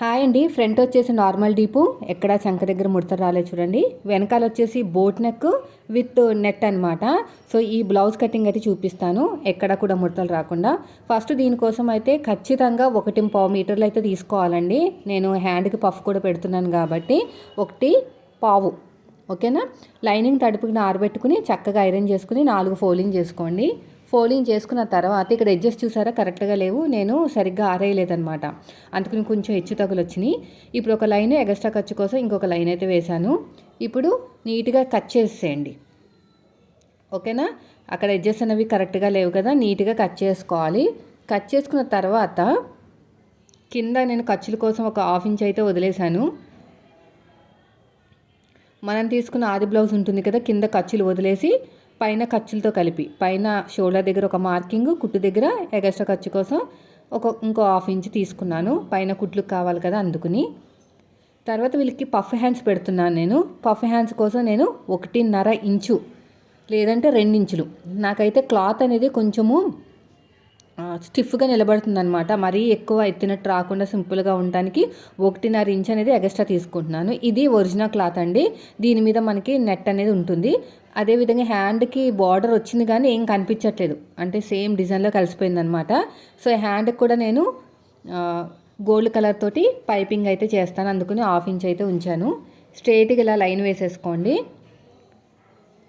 Hi అండి. Front వచ్చేసి normal deep. ఎక్కడ చంక దగ్గర ముడత రాలేదు చూడండి. వెనకాల వచ్చేసి బోట్ నెక్ విత్ నెట్ అనమాట సో ఈ బ్లౌజ్ కటింగ్ అయితే చూపిస్తాను. ఎక్కడ కూడా ముడతలు రాకుండా. ఫస్ట్ దీనికోసం అయితే ఖచ్చితంగా ఒకటి పావు మీటర్లు అయితే తీసుకోవాలండి. నేను హ్యాండ్కి పఫ్ కూడా పెడుతున్నాను కాబట్టి ఒకటి పావు. ఓకేనా? లైనింగ్ తడుపుకి ఆరబెట్టుకుని చక్కగా ఐరన్ చేసుకుని నాలుగు ఫోల్డింగ్ చేసుకోండి. ఫోల్డింగ్ చేసుకున్న తర్వాత ఇక్కడ ఎడ్జెస్ చూసారా? కరెక్ట్గా లేవు. నేను సరిగ్గా ఆరేయలేదనమాట అందుకని కొంచెం హెచ్చు తగులు వచ్చినాయి. ఇప్పుడు ఒక లైన్ ఎగస్ట్రా ఖర్చు కోసం ఇంకొక లైన్ అయితే వేశాను. ఇప్పుడు నీట్గా కట్ చేసేయండి. ఓకేనా? అక్కడ ఎడ్జెస్ అనేవి కరెక్ట్గా లేవు కదా? నీట్గా కట్ చేసుకోవాలి. కట్ చేసుకున్న తర్వాత కింద నేను ఖర్చుల కోసం ఒక హాఫ్ ఇంచ్ అయితే వదిలేశాను. మనం తీసుకున్న ఆది బ్లౌజ్ ఉంటుంది కదా? కింద ఖర్చులు వదిలేసి పైన ఖర్చులతో కలిపి పైన షోల్డర్ దగ్గర ఒక మార్కింగ్ కుట్టు దగ్గర ఎగస్ట్రా ఖర్చు కోసం ఒక ఇంకో హాఫ్ ఇంచ్ తీసుకున్నాను. పైన కుట్లు కావాలి కదా అందుకుని. తర్వాత వీళ్ళకి పఫ్ హ్యాండ్స్ పెడుతున్నాను నేను. పఫ్ హ్యాండ్స్ కోసం నేను ఒకటిన్నర ఇంచు లేదంటే రెండించులు నాకైతే క్లాత్ అనేది కొంచెము స్టిఫ్గా నిలబడుతుంది అనమాట మరీ ఎక్కువ ఎత్తినట్టు రాకుండా సింపుల్గా ఉండడానికి ఒకటిన్నర ఇంచ్ అనేది ఎగస్ట్రా తీసుకుంటున్నాను. ఇది ఒరిజినల్ క్లాత్ అండి. దీని మీద మనకి నెట్ అనేది ఉంటుంది. అదేవిధంగా హ్యాండ్కి బార్డర్ వచ్చింది కానీ ఏం కనిపించట్లేదు. అంటే సేమ్ డిజైన్లో కలిసిపోయింది అనమాట సో హ్యాండ్కి కూడా నేను గోల్డ్ కలర్ తోటి పైపింగ్ అయితే చేస్తాను. అందుకని హాఫ్ ఇంచ్ అయితే ఉంచాను. స్ట్రైట్గా ఇలా లైన్ వేసేసుకోండి.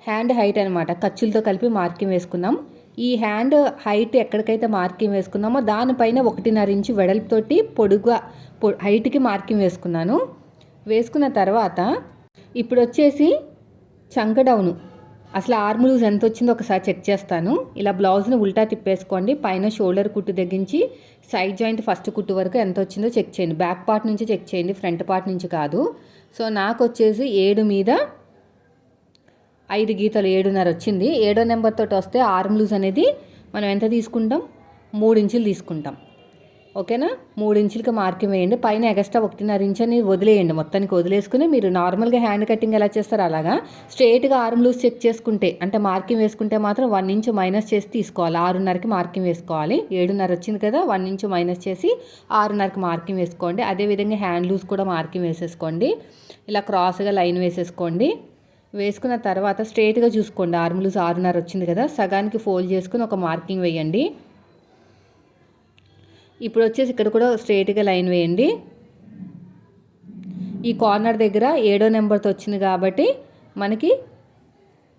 హ్యాండ్ హైట్ అనమాట ఖర్చులతో కలిపి మార్కింగ్ వేసుకుందాం. ఈ హ్యాండ్ హైట్ ఎక్కడికైతే మార్కింగ్ వేసుకున్నామో దానిపైన ఒకటిన్నర ఇంచు వెడల్పుతోటి పొడుగా హైట్కి మార్కింగ్ వేసుకున్నాను. వేసుకున్న తర్వాత ఇప్పుడు వచ్చేసి చంక డౌను. అసలు ఆర్మ్ లూజ్ ఎంత వచ్చిందో ఒకసారి చెక్ చేస్తాను. ఇలా బ్లౌజ్ని ఉల్టా తిప్పేసుకోండి. పైన షోల్డర్ కుట్టు తగ్గించి సైడ్ జాయింట్ ఫస్ట్ కుట్టు వరకు ఎంత వచ్చిందో చెక్ చేయండి. బ్యాక్ పార్ట్ నుంచి చెక్ చేయండి. ఫ్రంట్ పార్ట్ నుంచి కాదు. సో నాకు వచ్చేసి ఏడు మీద ఐదు గీతలు ఏడున్నర వచ్చింది. ఏడో నెంబర్ తోటి వస్తే ఆర్మ్ లూజ్ అనేది మనం ఎంత తీసుకుంటాం? మూడు ఇంచులు తీసుకుంటాం. ఓకేనా? మూడు ఇంచులకి మార్కింగ్ వేయండి. పైన ఎగస్ట్రా ఒకటిన్నర ఇంచ్ అని వదిలేయండి. మొత్తానికి వదిలేసుకుని మీరు నార్మల్గా హ్యాండ్ కటింగ్ ఎలా చేస్తారు అలాగా స్ట్రైట్గా ఆర్మ్ లూజ్ చెక్ చేసుకుంటే అంటే మార్కింగ్ వేసుకుంటే మాత్రం వన్ ఇంచ్ మైనస్ చేసి తీసుకోవాలి. ఆరున్నరకి మార్కింగ్ వేసుకోవాలి. ఏడున్నర వచ్చింది కదా వన్ ఇంచ్ మైనస్ చేసి ఆరున్నరకి మార్కింగ్ వేసుకోండి. అదేవిధంగా హ్యాండ్ లూజ్ కూడా మార్కింగ్ వేసేసుకోండి. ఇలా క్రాస్గా లైన్ వేసేసుకోండి. వేసుకున్న తర్వాత స్ట్రైట్గా చూసుకోండి. ఆర్మ్ లూజ్ ఆరున్నర వచ్చింది కదా సగానికి ఫోల్డ్ చేసుకుని ఒక మార్కింగ్ వేయండి. ఇప్పుడు వచ్చేసి ఇక్కడ కూడా స్ట్రైట్గా లైన్ వేయండి. ఈ కార్నర్ దగ్గర ఏడో నెంబర్తో వచ్చింది కాబట్టి మనకి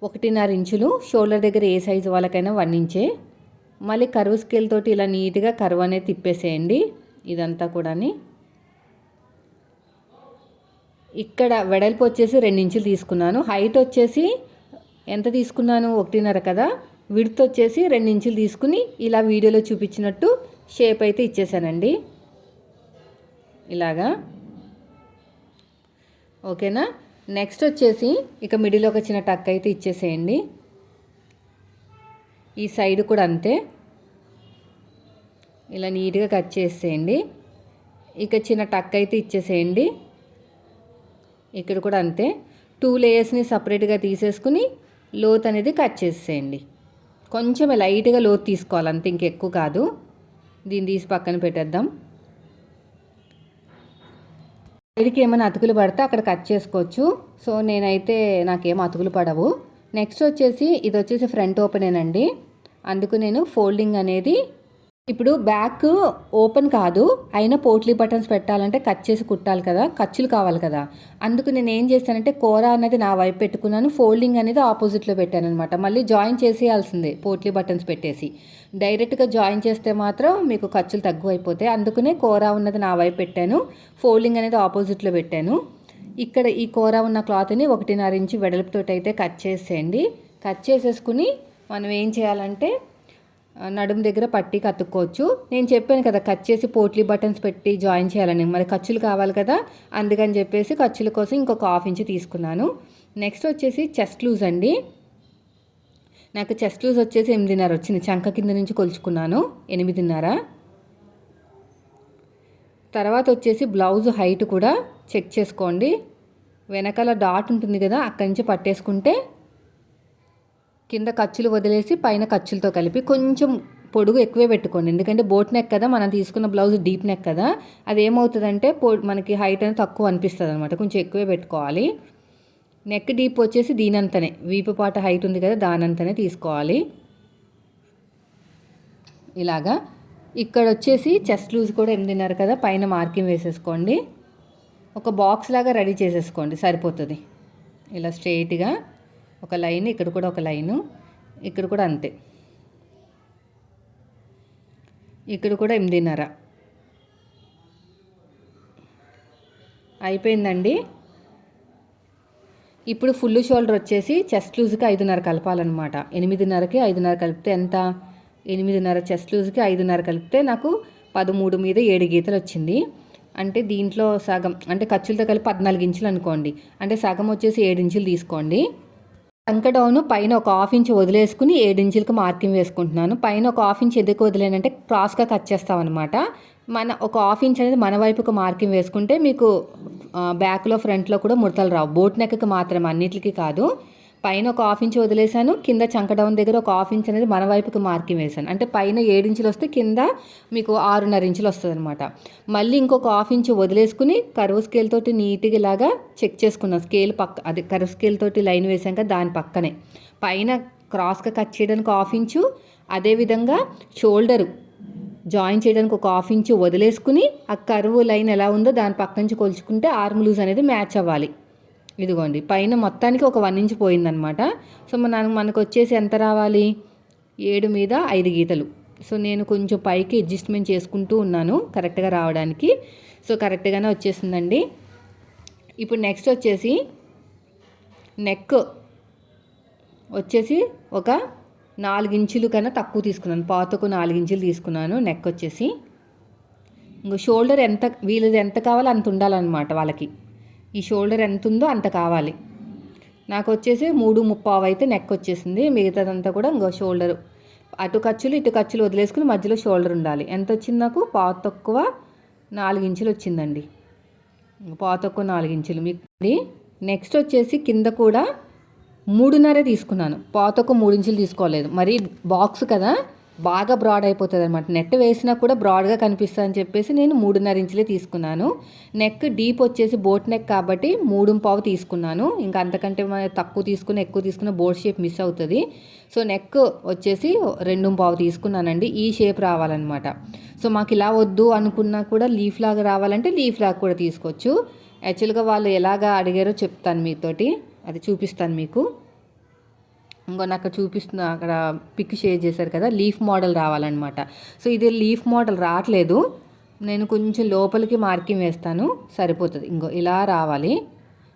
ఒకటిన్నర ఇంచులు షోల్డర్ దగ్గర ఏ సైజు వాళ్ళకైనా వన్ ఇంచే. మళ్ళీ కరువు స్కేల్ తోటి ఇలా నీట్గా కరువు అనేది తిప్పేసేయండి. ఇదంతా కూడాని. ఇక్కడ వెడల్పు వచ్చేసి రెండు ఇంచులు తీసుకున్నాను. హైట్ వచ్చేసి ఎంత తీసుకున్నాను? ఒకటిన్నర కదా. విడ్త్ వచ్చేసి రెండు ఇంచులు తీసుకుని ఇలా వీడియోలో చూపించినట్టు షేప్ అయితే ఇచ్చేసానండి. ఇలాగా. ఓకేనా? నెక్స్ట్ వచ్చేసి ఇక మిడిల్ ఒక చిన్న టక్ అయితే ఇచ్చేసేయండి. ఈ సైడ్ కూడా అంతే. ఇలా నీట్గా కట్ చేసేయండి. ఇక చిన్న టక్ అయితే ఇచ్చేసేయండి. ఇక్కడ కూడా అంతే. టూ లేయర్స్ని సపరేట్గా తీసేసుకుని లోత్ అనేది కట్ చేసేయండి. కొంచెం లైట్గా లోత్ తీసుకోవాలి అంతే ఇంకెక్కువ కాదు. దీన్ని తీసి పక్కన పెట్టేద్దాం. సైడ్కి ఏమైనా అతుకులు పడితే అక్కడ కట్ చేసుకోవచ్చు. సో నేనైతే నాకేం అతుకులు పడవు. నెక్స్ట్ వచ్చేసి ఇది వచ్చేసి ఫ్రంట్ ఓపెనేనండి అందుకు నేను ఫోల్డింగ్ అనేది ఇప్పుడు బ్యాక్ ఓపెన్ కాదు అయినా పోట్లీ బటన్స్ పెట్టాలంటే కట్ చేసి కుట్టాలి కదా ఖర్చులు కావాలి కదా. అందుకు నేను ఏం చేశానంటే కూర అనేది నా వైపు పెట్టుకున్నాను ఫోల్డింగ్ అనేది ఆపోజిట్లో పెట్టాను అనమాట మళ్ళీ జాయిన్ చేసేయాల్సిందే పోట్లీ బటన్స్ పెట్టేసి. డైరెక్ట్గా జాయిన్ చేస్తే మాత్రం మీకు ఖర్చులు తక్కువ అయిపోతాయి అందుకనే కూర ఉన్నది నా వైపు పెట్టాను ఫోల్డింగ్ అనేది ఆపోజిట్లో పెట్టాను. ఇక్కడ ఈ కూర ఉన్న క్లాత్ని ఒకటిన్నర ఇంచు వెడల్పుతోటి అయితే కట్ చేసేయండి. కట్ చేసేసుకుని మనం ఏం చేయాలంటే నడుము దగ్గర పట్టి కత్తుక్కోవచ్చు నేను చెప్పాను కదా కట్ చేసి పోట్లీ బటన్స్ పెట్టి జాయిన్ చేయాలని. మరి ఖర్చులు కావాలి కదా అందుకని చెప్పేసి ఖర్చుల కోసం ఇంకొక హాఫ్ ఇంచ్ తీసుకున్నాను. నెక్స్ట్ వచ్చేసి చెస్ట్ లూజ్ అండి. నాకు చెస్ట్ లూజ్ వచ్చేసి ఎనిమిదిన్నర వచ్చింది. చంక కింద నుంచి కొలుచుకున్నాను ఎనిమిదిన్నర. తర్వాత వచ్చేసి బ్లౌజ్ హైట్ కూడా చెక్ చేసుకోండి. వెనకాల డాట్ ఉంటుంది కదా అక్కడి నుంచి పట్టేసుకుంటే కింద ఖర్చులు వదిలేసి పైన ఖర్చులతో కలిపి కొంచెం పొడుగు ఎక్కువే పెట్టుకోండి. ఎందుకంటే బోట్ నెక్ కదా మనం తీసుకున్న బ్లౌజ్ డీప్ నెక్ కదా. అది ఏమవుతుందంటే పొ మనకి హైట్ అనేది తక్కువ అనిపిస్తుంది అనమాట కొంచెం ఎక్కువే పెట్టుకోవాలి. నెక్ డీప్ వచ్చేసి దీనంతనే. వీపు పాట హైట్ ఉంది కదా దానంతనే తీసుకోవాలి. ఇలాగా. ఇక్కడ వచ్చేసి చెస్ట్ లూజ్ కూడా ఎనిమిదిన్నర కదా పైన మార్కింగ్ వేసేసుకోండి. ఒక బాక్స్ లాగా రెడీ చేసేసుకోండి సరిపోతుంది. ఇలా స్ట్రైట్గా ఒక లైన్ ఇక్కడ కూడా ఒక లైను ఇక్కడ కూడా అంతే. ఇక్కడ కూడా ఎనిమిదిన్నర. అయిపోయిందండి. ఇప్పుడు ఫుల్ షోల్డర్ వచ్చేసి చెస్ట్ లూజ్కి ఐదున్నర కలపాలన్నమాట. ఎనిమిదిన్నరకి ఐదున్నర కలిపితే ఎంత? ఎనిమిదిన్నర చెస్ట్ లూజ్కి ఐదున్నర కలిపితే నాకు పదమూడు మీద ఏడు గీతలు వచ్చింది. అంటే దీంట్లో సగం అంటే ఖర్చులతో కలిపి పద్నాలుగు ఇంచులు అనుకోండి. అంటే సగం వచ్చేసి ఏడు ఇంచులు తీసుకోండి. టంక పైన ఒక హాఫ్ ఇంచ్ వదిలేసుకుని ఏడు ఇంచులకు మార్కింగ్ వేసుకుంటున్నాను. పైన ఒక హాఫ్ ఇంచ్ ఎందుకు వదిలేనంటే క్రాస్గా కట్ చేస్తామన్నమాట. మన ఒక హాఫ్ ఇంచ్ అనేది మన వైపుకు మార్కింగ్ వేసుకుంటే మీకు బ్యాక్లో ఫ్రంట్లో కూడా ముడతలు రావు. బోట్ నెక్కి మాత్రం అన్నిటికీ కాదు. పైన ఒక హాఫ్ ఇంచ్ వదిలేశాను కింద చంక డౌన్ దగ్గర ఒక హాఫ్ ఇంచ్ అనేది మన వైపుకి మార్కింగ్ వేశాను. అంటే పైన ఇంచులు వస్తే కింద మీకు ఆరున్నర ఇంచులు వస్తుంది అనమాట మళ్ళీ ఇంకొక హాఫ్ ఇంచ్ వదిలేసుకుని కరువు స్కేల్ తోటి నీట్గా ఇలాగా చెక్ చేసుకున్నాను స్కేల్ పక్క అది కరువు స్కేల్ తోటి లైన్ వేసాక దాని పక్కనే. పైన క్రాస్గా కట్ చేయడానికి హాఫ్ ఇంచు అదేవిధంగా షోల్డరు జాయిన్ చేయడానికి ఒక హాఫ్ ఇంచు వదిలేసుకుని ఆ కరువు లైన్ ఎలా ఉందో దాని పక్క నుంచి కొలుచుకుంటే ఆర్మ్ లూజ్ అనేది మ్యాచ్ అవ్వాలి. ఇదిగోండి పైన మొత్తానికి ఒక వన్ ఇంచ్ పోయిందనమాట. సో మన మనకు వచ్చేసి ఎంత రావాలి? ఏడు మీద ఐదు గీతలు. సో నేను కొంచెం పైకి అడ్జస్ట్మెంట్ చేసుకుంటూ ఉన్నాను కరెక్ట్గా రావడానికి. సో కరెక్ట్గానే వచ్చేసిందండి. ఇప్పుడు నెక్స్ట్ వచ్చేసి నెక్ వచ్చేసి ఒక నాలుగించులు కన్నా తక్కువ తీసుకున్నాను. పాతకు నాలుగించులు తీసుకున్నాను నెక్ వచ్చేసి. ఇంకో షోల్డర్ ఎంత వీళ్ళది ఎంత కావాలో అంత ఉండాలన్నమాట వాళ్ళకి. ఈ షోల్డర్ ఎంత ఉందో అంత కావాలి. నాకు వచ్చేసి మూడు ముప్పావు అయితే నెక్ వచ్చేసింది. మిగతాదంతా కూడా ఇంకో షోల్డర్. అటు ఖర్చులు ఇటు ఖర్చులు వదిలేసుకుని మధ్యలో షోల్డర్ ఉండాలి. ఎంత వచ్చింది నాకు? పావు తక్కువ నాలుగు ఇంచులు వచ్చిందండి. పావు తక్కువ నాలుగు ఇంచులు. మీకు నెక్స్ట్ వచ్చేసి కింద కూడా మూడున్నరే తీసుకున్నాను. పావు తక్కువ మూడు ఇంచులు తీసుకోలేదు. మరి బాక్స్ కదా? బాగా బ్రాడ్ అయిపోతుంది అనమాట నెట్ వేసినా కూడా బ్రాడ్గా కనిపిస్తుంది అని చెప్పేసి నేను మూడున్నర ఇంచులే తీసుకున్నాను. నెక్ డీప్ వచ్చేసి బోట్ నెక్ కాబట్టి మూడు పావు తీసుకున్నాను. ఇంకా అంతకంటే తక్కువ తీసుకుని ఎక్కువ తీసుకున్న బోట్ షేప్ మిస్ అవుతుంది. సో నెక్ వచ్చేసి రెండు పావు తీసుకున్నానండి. ఈ షేప్ రావాలన్నమాట. సో మాకు ఇలా వద్దు అనుకున్నా కూడా లీఫ్ లాగా రావాలంటే లీఫ్ లాగా కూడా తీసుకోవచ్చు. యాక్చువల్గా వాళ్ళు ఎలాగా అడిగారో చెప్తాను మీతోటి. అది చూపిస్తాను మీకు. ఇంకో నాకు చూపిస్తున్న అక్కడ పిక్ షేర్ చేశారు కదా లీఫ్ మోడల్ రావాలన్నమాట. సో ఇది లీఫ్ మోడల్ రావట్లేదు. నేను కొంచెం లోపలికి మార్కింగ్ వేస్తాను సరిపోతుంది. ఇంకో ఇలా రావాలి.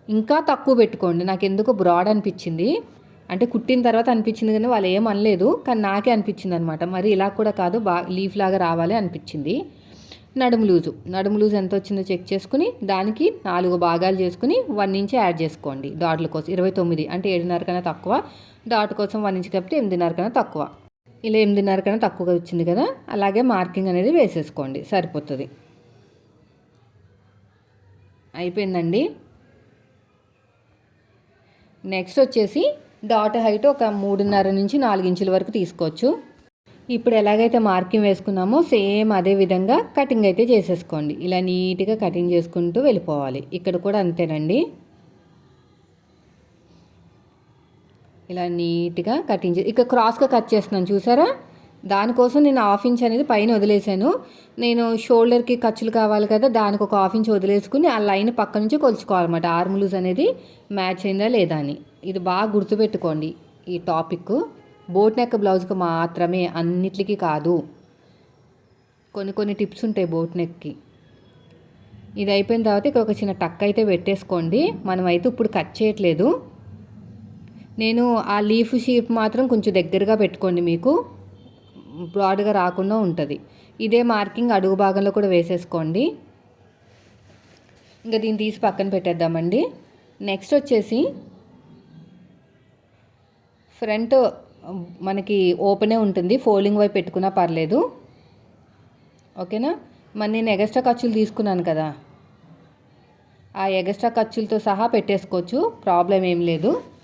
ఇంకా తక్కువ పెట్టుకోండి. నాకు ఎందుకు బ్రాడ్ అనిపించింది. అంటే కుట్టిన తర్వాత అనిపించింది కానీ వాళ్ళు ఏం అనలేదు కానీ నాకే అనిపించింది అనమాట మరి ఇలా కూడా కాదు బా లీఫ్ లాగా రావాలి అనిపించింది. నడుము లూజు. నడుము లూజు ఎంత వచ్చిందో చెక్ చేసుకుని దానికి నాలుగు భాగాలు చేసుకుని వన్ ఇంచ్ యాడ్ చేసుకోండి. డాట్ల కోసం ఇరవై తొమ్మిది అంటే ఏడున్నర కన్నా తక్కువ. డాట్ కోసం వన్ ఇంచ్ కాబట్టి ఎనిమిదిన్నర కన్నా తక్కువ. ఇలా ఎనిమిదిన్నర కన్నా తక్కువగా వచ్చింది కదా అలాగే మార్కింగ్ అనేది వేసేసుకోండి సరిపోతుంది. అయిపోయిందండి. నెక్స్ట్ వచ్చేసి డాట్ హైట్ ఒక మూడున్నర నుంచి నాలుగు ఇంచుల వరకు తీసుకోవచ్చు. ఇప్పుడు ఎలాగైతే మార్కింగ్ వేసుకున్నామో సేమ్ అదే విధంగా కటింగ్ అయితే చేసేసుకోండి. ఇలా నీట్గా కటింగ్ చేసుకుంటూ వెళ్ళిపోవాలి. ఇక్కడ కూడా అంతేనండి. ఇలా నీట్గా కటింగ్ ఇక క్రాస్గా కట్ చేస్తున్నాను చూసారా? దానికోసం నేను హాఫ్ ఇంచ్ అనేది పైన వదిలేసాను. నేను షోల్డర్కి ఖర్చులు కావాలి కదా దానికి ఒక హాఫ్ ఇంచ్ వదిలేసుకుని ఆ లైన్ పక్క నుంచి కొలుచుకోవాలన్నమాట. ఆర్మ్ లూజ్ అనేది మ్యాచ్ అయిందా లేదా అని. ఇది బాగా గుర్తుపెట్టుకోండి ఈ టాపిక్. బోట్ నెక్ బ్లౌజ్కి మాత్రమే అన్నిటికీ కాదు. కొన్ని కొన్ని టిప్స్ ఉంటాయి బోట్ నెక్కి. ఇది అయిపోయిన తర్వాత ఇక్కడ ఒక చిన్న టక్ అయితే పెట్టేసుకోండి. మనం అయితే ఇప్పుడు కట్ చేయట్లేదు. నేను ఆ లీఫ్ షీప్ మాత్రం కొంచెం దగ్గరగా పెట్టుకోండి మీకు. బ్రాడ్గా రాకుండా ఉంటుంది. ఇదే మార్కింగ్ అడుగు భాగంలో కూడా వేసేసుకోండి. ఇంకా దీన్ని తీసి పక్కన పెట్టేద్దామండి. నెక్స్ట్ వచ్చేసి ఫ్రంట్ మనకి ఓపెనే ఉంటుంది. ఫోల్డింగ్ వైపు పెట్టుకున్నా పర్లేదు. ఓకేనా? మరి నేను ఎగస్ట్రా ఖర్చులు తీసుకున్నాను కదా. ఆ ఎగస్ట్రా ఖర్చులతో సహా పెట్టేసుకోవచ్చు. ప్రాబ్లం ఏం లేదు.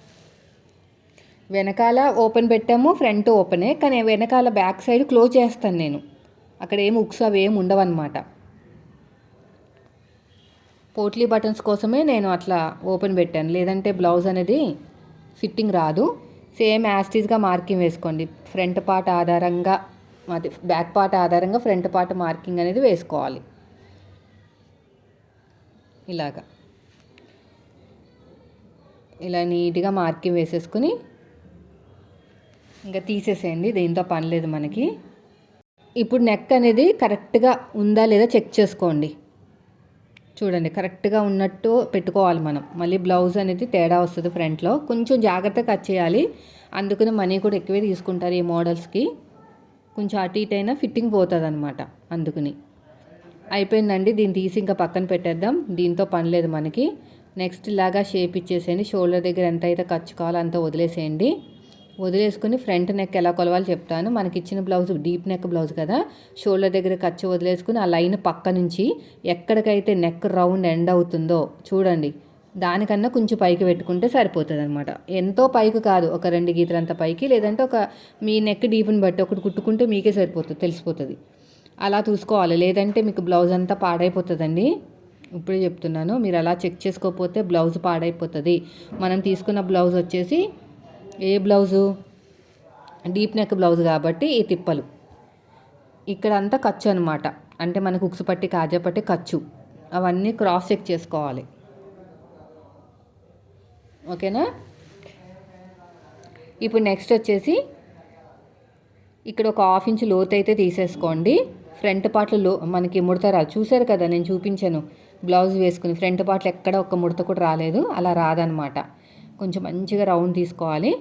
వెనకాల ఓపెన్ పెట్టాము ఫ్రంట్ ఓపెనే కానీ వెనకాల బ్యాక్ సైడ్ క్లోజ్ చేస్తాను నేను. అక్కడ ఏం ఉక్స్ అవి ఏమి ఉండవన్నమాట. పోట్లీ బటన్స్ కోసమే నేను అట్లా ఓపెన్ పెట్టాను. లేదంటే బ్లౌజ్ అనేది ఫిట్టింగ్ రాదు. సేమ్ యాస్టీస్గా మార్కింగ్ వేసుకోండి. ఫ్రంట్ పార్ట్ ఆధారంగా అది బ్యాక్ పార్ట్ ఆధారంగా ఫ్రంట్ పార్ట్ మార్కింగ్ అనేది వేసుకోవాలి. ఇలాగా. ఇలా నీట్గా మార్కింగ్ వేసేసుకుని ఇంకా తీసేసేయండి దీంతో పని లేదు మనకి. ఇప్పుడు నెక్ అనేది కరెక్ట్గా ఉందా లేదా చెక్ చేసుకోండి. చూడండి కరెక్ట్గా ఉన్నట్టు పెట్టుకోవాలి మనం. మళ్ళీ బ్లౌజ్ అనేది తేడా వస్తుంది ఫ్రంట్లో కొంచెం జాగ్రత్తగా కట్ చేయాలి. అందుకని మనీ కూడా ఎక్కువే తీసుకుంటారు ఈ మోడల్స్కి కొంచెం అటు ఇటు అయినా ఫిట్టింగ్ పోతుంది అనమాట అందుకని. అయిపోయిందండి దీన్ని తీసి ఇంకా పక్కన పెట్టేద్దాం. దీంతో పని లేదు మనకి. నెక్స్ట్ ఇలాగా షేప్ ఇచ్చేసేయండి. షోల్డర్ దగ్గర ఎంత అయితే ఖర్చు కావాలో అంత వదిలేసేయండి. వదిలేసుకుని ఫ్రంట్ నెక్ ఎలా కొలవాలో చెప్తాను. మనకి ఇచ్చిన బ్లౌజ్ డీప్ నెక్ బ్లౌజ్ కదా. షోల్డర్ దగ్గర ఖర్చు వదిలేసుకుని ఆ లైన్ పక్క నుంచి ఎక్కడికైతే నెక్ రౌండ్ ఎండ్ అవుతుందో చూడండి. దానికన్నా కొంచెం పైకి పెట్టుకుంటే సరిపోతుంది అనమాట ఎంతో పైకి కాదు ఒక రెండు గీతలంత పైకి లేదంటే ఒక మీ నెక్ డీప్ని బట్టి ఒకటి కుట్టుకుంటే మీకే సరిపోతుంది తెలిసిపోతుంది. అలా చూసుకోవాలి. లేదంటే మీకు బ్లౌజ్ అంతా పాడైపోతుందండి. ఇప్పుడే చెప్తున్నాను మీరు అలా చెక్ చేసుకోకపోతే బ్లౌజ్ పాడైపోతుంది. మనం తీసుకున్న బ్లౌజ్ వచ్చేసి ఏ బ్లౌజు? డీప్ నెక్ బ్లౌజ్ కాబట్టి ఈ తిప్పలు. ఇక్కడ అంతా ఖర్చు అనమాట అంటే మనకు ఉక్సు పట్టి కాజా పట్టి ఖర్చు. అవన్నీ క్రాస్ చెక్ చేసుకోవాలి. ఓకేనా? ఇప్పుడు నెక్స్ట్ వచ్చేసి ఇక్కడ ఒక హాఫ్ ఇంచ్ లోతు అయితే తీసేసుకోండి. ఫ్రంట్ పార్ట్లో లో మనకి ముడత చూసారు కదా నేను చూపించాను. బ్లౌజ్ వేసుకుని ఫ్రంట్ పార్ట్లు ఎక్కడ ఒక ముడత కూడా రాలేదు. అలా రాదనమాట కొంచెం మంచిగా రౌండ్ తీసుకోవాలి.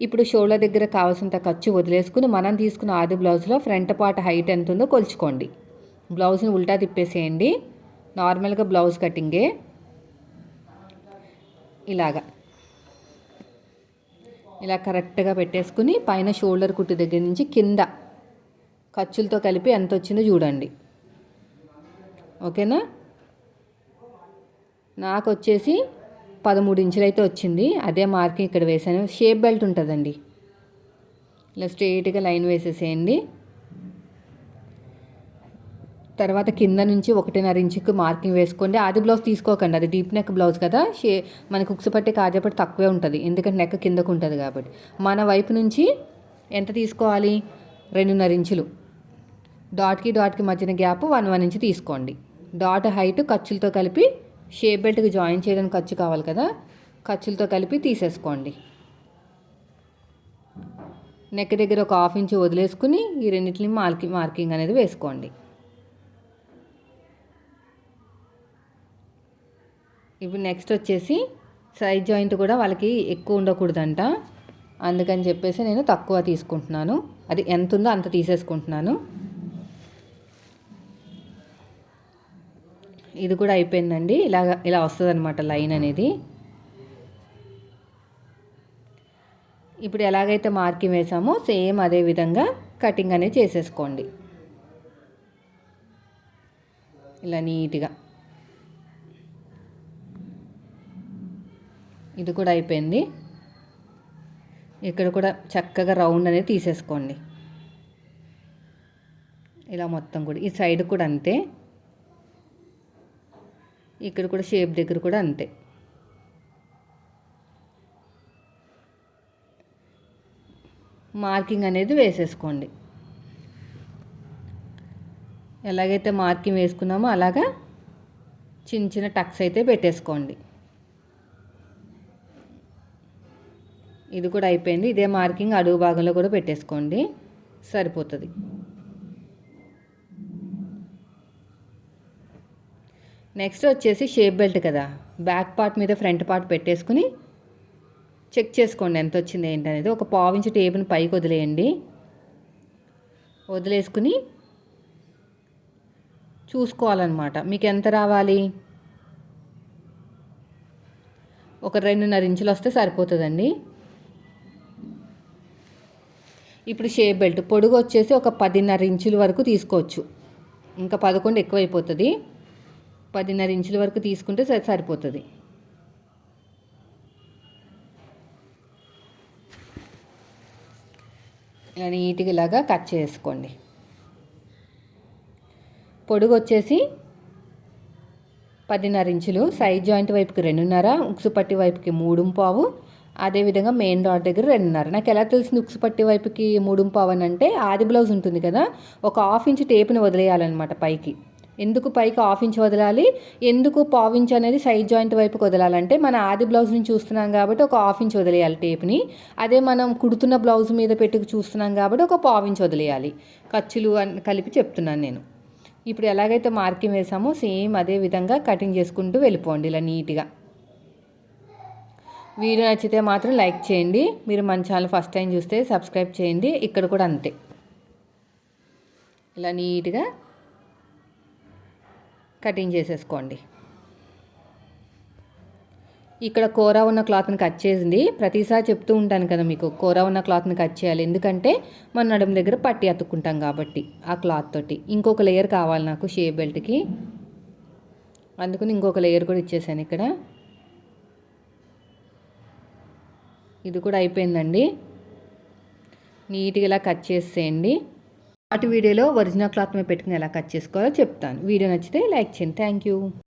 ఇప్పుడు షోల్డర్ దగ్గర కావాల్సినంత ఖర్చు వదిలేసుకుని మనం తీసుకున్న ఆది బ్లౌజ్లో ఫ్రంట్ పార్ట్ హైట్ ఎంత ఉందో కొలుచుకోండి. బ్లౌజ్ని ఉల్టా తిప్పేసేయండి. నార్మల్గా బ్లౌజ్ కటింగే. ఇలాగా. ఇలా కరెక్ట్గా పెట్టేసుకుని పైన షోల్డర్ కుట్టు దగ్గర నుంచి కింద ఖర్చులతో కలిపి ఎంత వచ్చిందో చూడండి. ఓకేనా? నాకు వచ్చేసి పదమూడు ఇంచులు అయితే వచ్చింది. అదే మార్కింగ్ ఇక్కడ వేసాను షేప్ బెల్ట్ ఉంటుందండి. ఇలా స్ట్రెయిట్గా లైన్ వేసేసేయండి. తర్వాత కింద నుంచి ఒకటిన్నర ఇంచుకు మార్కింగ్ వేసుకోండి. అది బ్లౌజ్ తీసుకోకండి. అది డీప్ నెక్ బ్లౌజ్ కదా. షే మనకి ఉక్సు పట్టి కాజపట్టి తక్కువే ఉంటుంది. ఎందుకంటే నెక్ కిందకు ఉంటుంది కాబట్టి. మన వైపు నుంచి ఎంత తీసుకోవాలి? రెండున్నర ఇంచులు. డాట్కి డాట్కి మధ్యన గ్యాప్ వన్ వన్ ఇంచు తీసుకోండి. డాట్ హైట్ ఖర్చులతో కలిపి షేప్ బెల్ట్కి జాయిన్ చేయడానికి ఖర్చు కావాలి కదా? ఖర్చులతో కలిపి తీసేసుకోండి. నెక్ దగ్గర ఒక హాఫ్ ఇంచ్ వదిలేసుకుని ఈ రెండింటిని మార్కి మార్కింగ్ అనేది వేసుకోండి. ఇప్పుడు నెక్స్ట్ వచ్చేసి సైడ్ జాయింట్ కూడా వాళ్ళకి ఎక్కువ ఉండకూడదంట. అందుకని చెప్పేసి నేను తక్కువ తీసుకుంటున్నాను. అది ఎంత ఉందో అంత తీసేసుకుంటున్నాను. ఇది కూడా అయిపోయిందండి. ఇలా ఇలా వస్తుంది అనమాట లైన్ అనేది. ఇప్పుడు ఎలాగైతే మార్కింగ్ వేసామో సేమ్ అదే విధంగా కటింగ్ అనేది చేసేసుకోండి. ఇలా నీట్గా. ఇది కూడా అయిపోయింది. ఇక్కడ కూడా చక్కగా రౌండ్ అనేది తీసేసుకోండి. ఇలా మొత్తం కూడా ఈ సైడ్ కూడా అంతే. ఇక్కడ కూడా షేప్ దగ్గర కూడా అంతే. మార్కింగ్ అనేది వేసేసుకోండి. ఎలాగైతే మార్కింగ్ వేసుకున్నామో అలాగా చిన్న చిన్న టక్స్ అయితే పెట్టేసుకోండి. ఇది కూడా అయిపోయింది. ఇదే మార్కింగ్ అడుగు భాగంలో కూడా పెట్టేసుకోండి. సరిపోతుంది. నెక్స్ట్ వచ్చేసి షేప్ బెల్ట్ కదా. బ్యాక్ పార్ట్ మీద ఫ్రంట్ పార్ట్ పెట్టేసుకుని చెక్ చేసుకోండి ఎంత వచ్చింది ఏంటనేది ఒక పావించి టేబుల్ని పైకి వదిలేయండి. వదిలేసుకుని చూసుకోవాలన్నమాట. మీకు ఎంత రావాలి? ఒక రెండున్నర ఇంచులు వస్తే సరిపోతుందండి. ఇప్పుడు షేప్ బెల్ట్ పొడుగు వచ్చేసి ఒక పదిన్నర ఇంచుల వరకు తీసుకోవచ్చు. ఇంకా పదకొండు ఎక్కువైపోతుంది. పదిన్నర ఇంచుల వరకు తీసుకుంటే సరిపోతుంది. ఇలా నీట్గా ఇలాగా కట్ చేసుకోండి. పొడుగు వచ్చేసి పదిన్నర ఇంచులు సైడ్ జాయింట్ వైపుకి రెండున్నర ఉక్సు పట్టి వైపుకి మూడు పావు అదేవిధంగా మెయిన్ డాట్ దగ్గర రెండున్నర. నాకు ఎలా తెలిసింది ఉక్సు పట్టి వైపుకి మూడు పావు అని అంటే ఆది బ్లౌజ్ ఉంటుంది కదా ఒక హాఫ్ ఇంచ్ టేప్ని వదిలేయాలన్నమాట పైకి. ఎందుకు పైకి హాఫ్ ఇంచ్ వదలాలి? ఎందుకు పావు ఇంచ్ అనేది సైడ్ జాయింట్ వైపుకి వదలాలంటే మన ఆది బ్లౌజ్ నుంచి చూస్తున్నాం కాబట్టి ఒక హాఫ్ ఇంచ్ వదిలేయాలి టేప్ని. అదే మనం కుడుతున్న బ్లౌజ్ మీద పెట్టుకు చూస్తున్నాం కాబట్టి ఒక పావు ఇంచ్ వదిలేయాలి. ఖర్చులు కలిపి చెప్తున్నాను నేను. ఇప్పుడు ఎలాగైతే మార్కింగ్ వేసామో సేమ్ అదే విధంగా కటింగ్ చేసుకుంటూ వెళ్ళిపోండి ఇలా నీట్గా. వీడియో నచ్చితే మాత్రం లైక్ చేయండి. మీరు మన ఛానల్ ఫస్ట్ టైం చూస్తే సబ్స్క్రైబ్ చేయండి. ఇక్కడ కూడా అంతే. ఇలా నీట్గా కటింగ్ చేసేసుకోండి. ఇక్కడ కూర ఉన్న క్లాత్ని కట్ చేసింది. ప్రతిసారి చెప్తూ ఉంటాను కదా మీకు కూర ఉన్న క్లాత్ని కట్ చేయాలి. ఎందుకంటే మన నడుము దగ్గర పట్టి అతుక్కుంటాం కాబట్టి ఆ క్లాత్ తోటి. ఇంకొక లేయర్ కావాలి నాకు షేప్ బెల్ట్కి. అందుకని ఇంకొక లేయర్ కూడా ఇచ్చేసాను ఇక్కడ. ఇది కూడా అయిపోయిందండి. నీట్గా ఇలా కట్ చేసేయండి. అటు వీడియోలో ఒరిజినల్ క్లాత్ మీద పెట్టుకుని ఎలా కట్ చేసుకోవాలో చెప్తాను. వీడియో నచ్చితే లైక్ చేయండి. Thank you.